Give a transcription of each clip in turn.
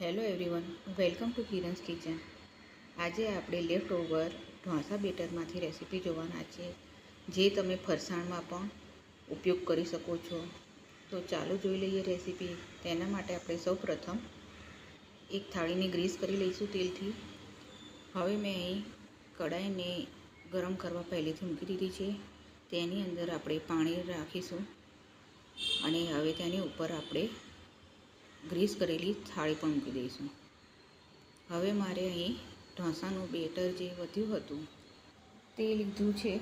Hello everyone welcome to Kiran's kitchen આજે આપણે left over dosa બેટરમાંથી રેસીપી જોવાના છે, જે તમે ફરસાણમાં પણ ઉપયોગ કરી શકો છો. તો ચાલો જોઈ લઈએ રેસીપી તેના માટે આપણે સૌ પ્રથમ એક થાળીની ગ્રીસ કરી લઈશું તેલથી. હવે મેં અહીં કડાઈને ગરમ કરવા પહેલેથી મૂકી દીધી છે. તેની અંદર આપણે પાણી રાખીશું. અને હવે તેની ઉપર આપણે ગ્રીસ કરેલી થાળી પણ મૂકી દઈશું. હવે મારે અહીં ઢોસાનું બેટર જે વધ્યું હતું તે લીધું છે.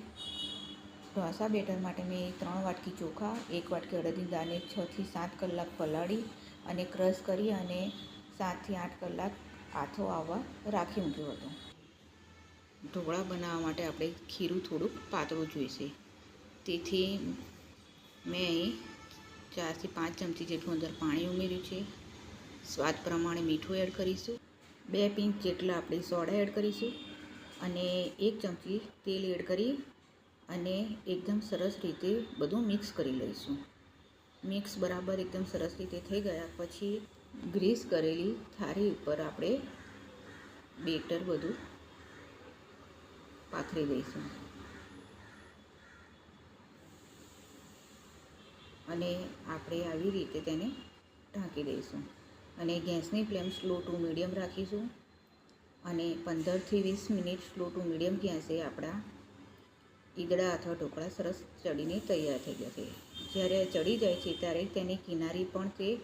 ઢોસા બેટર માટે મેં ત્રણ વાટકી ચોખા, એક વાટકી અડદની દાળને છથી સાત કલાક પલાળી અને ક્રશ કરી અને સાતથી આઠ કલાક આથો આવવા રાખી મૂક્યો હતો. ઢોકળા બનાવવા માટે આપણે ખીરું થોડુંક પાતળું જોઈશે. તેથી મેં અહીં ચારથી પાંચ ચમચી જેટલું અંદર પાણી ઉમેર્યું છે. સ્વાદ પ્રમાણે મીઠું એડ કરીશું. બે પિંચ જેટલા આપણે સોડા એડ કરીશું અને એક ચમચી તેલ એડ કરી અને એકદમ સરસ રીતે બધું મિક્સ કરી લઈશું. મિક્સ બરાબર એકદમ સરસ રીતે થઈ ગયા પછી ગ્રીસ કરેલી થાળી ઉપર આપણે બેટર બધું પાથરી દઈશું. અને આપણે આવી રીતે તેને ઢાંકી દઈશું. અને ગેસની ફ્લેમ સ્લો ટુ મીડિયમ રાખીશું. અને પંદરથી વીસ મિનિટ સ્લો ટુ મીડિયમ ગેસે આપણા ઈદડા અથવા ઢોકળા સરસ ચડીને તૈયાર થઈ જશે. જ્યારે ચડી જાય છે, ત્યારે તેની કિનારી પણ તે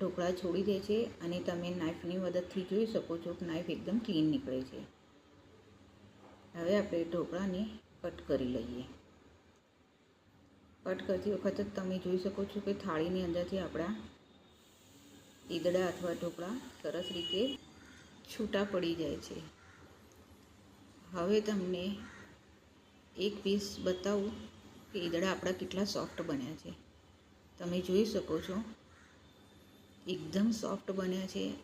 ઢોકળા છોડી દે છે અને તમે નાઇફની મદદથી જોઈ શકો છો કે નાઇફ એકદમ ક્લીન નીકળે છે. હવે આપણે ઢોકળાને કટ કરી લઈએ. કટ કરતી વખતે તમે જોઈ શકો છો કે થાળીની અંદરથી આપણા ઈદડા અથવા ઢોકળા સરસ રીતે છૂટા પડી જાય છે. હવે તમને એક પીસ બતાવું કે ઈદડા આપણા કેટલા સોફ્ટ બન્યા છે. તમે જોઈ શકો છો, એકદમ સોફ્ટ બન્યા છે.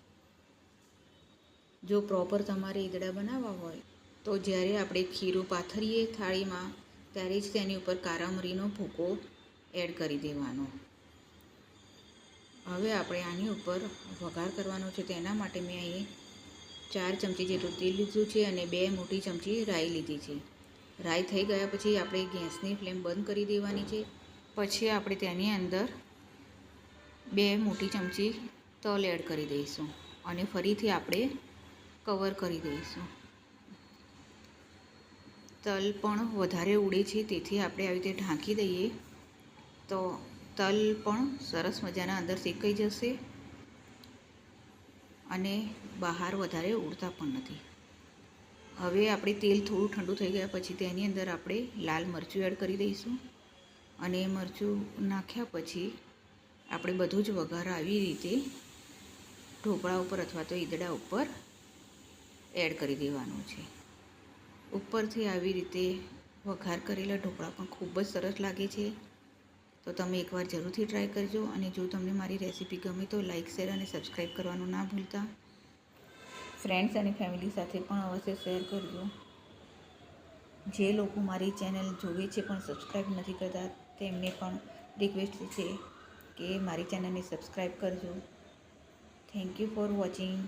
જો પ્રોપર તમારે ઈદડા બનાવવા હોય, તો જ્યારે આપણે ખીરું પાથરીએ થાળીમાં ત્યારે જ તેની ઉપર કારામરીનો ભૂકો એડ કરી દેવાનો. હવે આપણે આની ઉપર વઘાર કરવાનો છે. તેના માટે મેં અહીં ચાર ચમચી જેટલું તેલ લીધું છે અને બે મોટી ચમચી રાઈ લીધી છે. રાઈ થઈ ગયા પછી આપણે ગેસની ફ્લેમ બંધ કરી દેવાની છે. પછી આપણે તેની અંદર બે મોટી ચમચી તલ એડ કરી દઈશું અને ફરીથી આપણે કવર કરી દઈશું. તલ પણ વધારે ઉડે છે, તેથી આપણે આવી રીતે ઢાંકી દઈએ. તો તલ પણ સરસ મજાના અંદર શેકાઈ જશે અને બહાર વધારે ઉડતા પણ નથી. હવે આપણે તેલ થોડું ઠંડુ થઈ ગયા પછી તેની અંદર આપણે લાલ મરચું એડ કરી દઈશું. અને મરચું નાખ્યા પછી આપણે બધું જ વઘાર આવી રીતે ઢોકળા ઉપર અથવા તો ઈદડા ઉપર એડ કરી દેવાનું છે. ઉપરથી આવી રીતે વઘાર કરેલા ઢોકળા પણ ખૂબ જ સરસ લાગે છે. તો તમે એકવાર જરૂરથી ટ્રાય કરજો અને જો તમને મારી રેસીપી ગમે તો લાઇક શેર અને સબસ્ક્રાઈબ કરવાનું ના ભૂલતા. ફ્રેન્ડ્સ અને ફેમિલી સાથે પણ અવશ્ય શેર કરજો. જે લોકો મારી ચેનલ જોવે છે પણ સબસ્ક્રાઈબ નથી કરતા, તેમને પણ રિક્વેસ્ટ છે કે મારી ચેનલને સબસ્ક્રાઈબ કરજો. Thank you for watching.